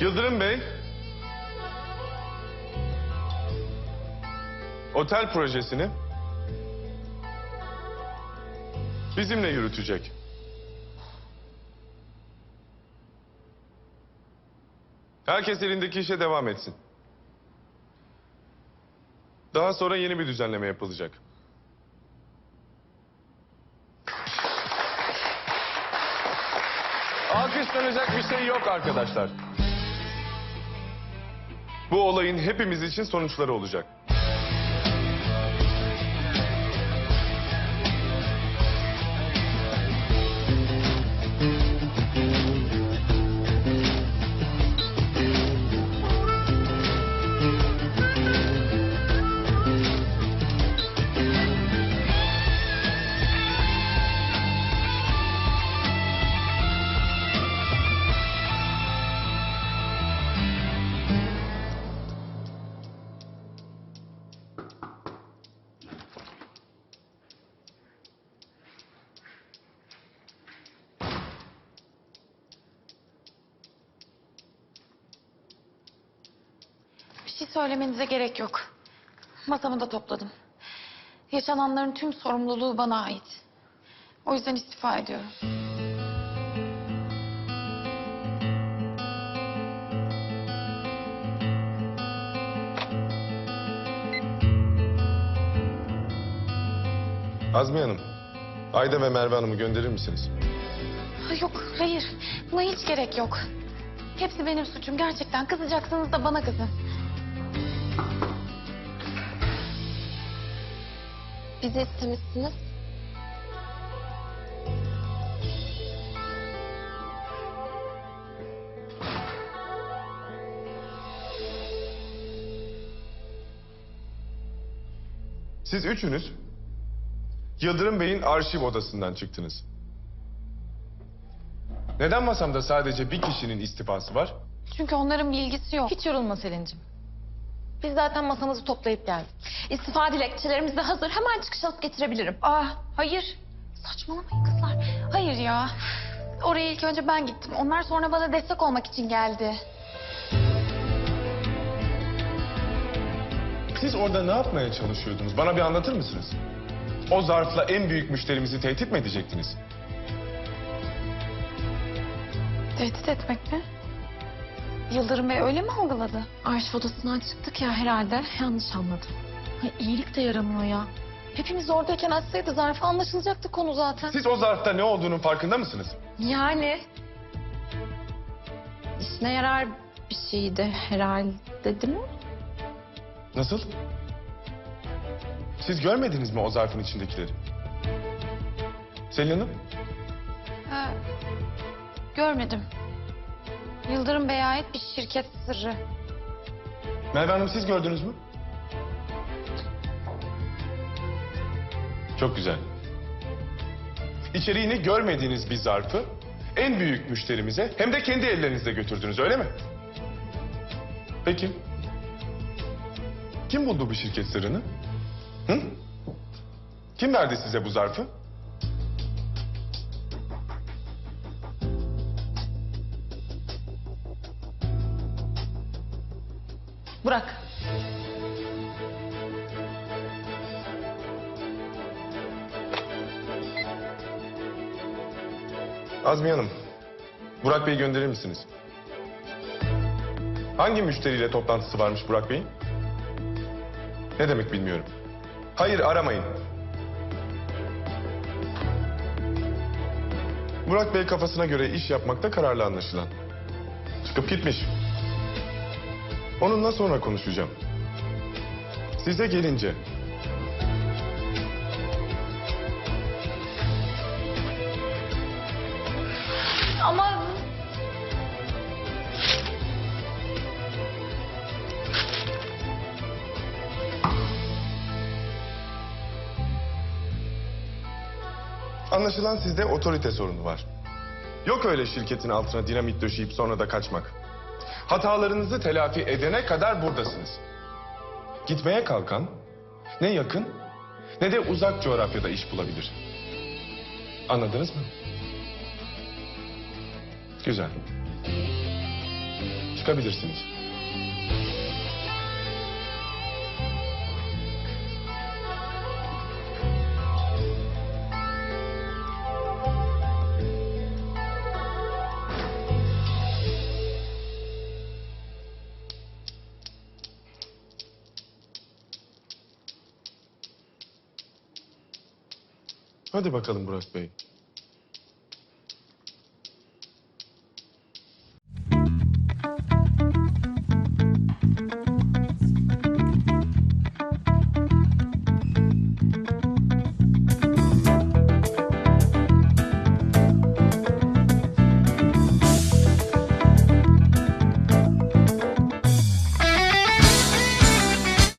Yıldırım Bey. Otel projesini bizimle yürütecek. Herkes elindeki işe devam etsin. Daha sonra yeni bir düzenleme yapılacak. Alkışlanacak bir şey yok arkadaşlar. Bu olayın hepimiz için sonuçları olacak. Söylemenize gerek yok. Masamı da topladım. Yaşananların tüm sorumluluğu bana ait. O yüzden istifa ediyorum. Azmiye Hanım, Ayda ve Merve Hanım'ı gönderir misiniz? Yok, hayır. Buna hiç gerek yok. Hepsi benim suçum gerçekten. Kızacaksınız da bana kızın. Bizi istemişsiniz. Siz üçünüz Yıldırım Bey'in arşiv odasından çıktınız. Neden masamda sadece bir kişinin istifası var? Çünkü onların bilgisi yok. Hiç yorulma Selin'cim. Biz zaten masamızı toplayıp geldik. İstifa dilekçelerimiz de hazır. Hemen çıkış alıp getirebilirim. Aa, hayır. Saçmalamayın kızlar. Hayır ya. Oraya ilk önce ben gittim. Onlar sonra bana destek olmak için geldi. Siz orada ne yapmaya çalışıyordunuz? Bana bir anlatır mısınız? O zarfla en büyük müşterimizi tehdit mi edecektiniz? Tehdit etmek mi? Yıldırım Bey öyle mi algıladı? Arşiv odasından çıktık ya herhalde. Yanlış anladım. Ay, iyilik de yaramıyor ya. Hepimiz oradayken açsaydı zarfı anlaşılacaktı konu zaten. Siz o zarfta ne olduğunun farkında mısınız? Yani... işine yarar bir şeydi herhalde değil mi? Nasıl? Siz görmediniz mi o zarfın içindekileri? Selin Hanım? Ha, görmedim. Yıldırım Bey'e ait bir şirket sırrı. Merve Hanım siz gördünüz mü? Çok güzel. İçeriğini görmediğiniz bir zarfı en büyük müşterimize hem de kendi ellerinizle götürdünüz öyle mi? Peki. Kim buldu bu şirket sırrını? Hı? Kim verdi size bu zarfı? Burak. Azmiye Hanım, Burak Bey'i gönderir misiniz? Hangi müşteriyle toplantısı varmış Burak Bey'in? Ne demek bilmiyorum. Hayır aramayın. Burak Bey kafasına göre iş yapmakta kararlı anlaşılan. Çıkıp gitmiş. Onunla sonra konuşacağım. Size gelince Ama Anlaşılan sizde otorite sorunu var. Yok öyle şirketin altına dinamit döşeyip sonra da kaçmak. Hatalarınızı telafi edene kadar buradasınız. Gitmeye kalkan ne yakın ne de uzak coğrafyada iş bulabilir. Anladınız mı? Güzel. çıkabilirsiniz. Hadi bakalım Burak Bey.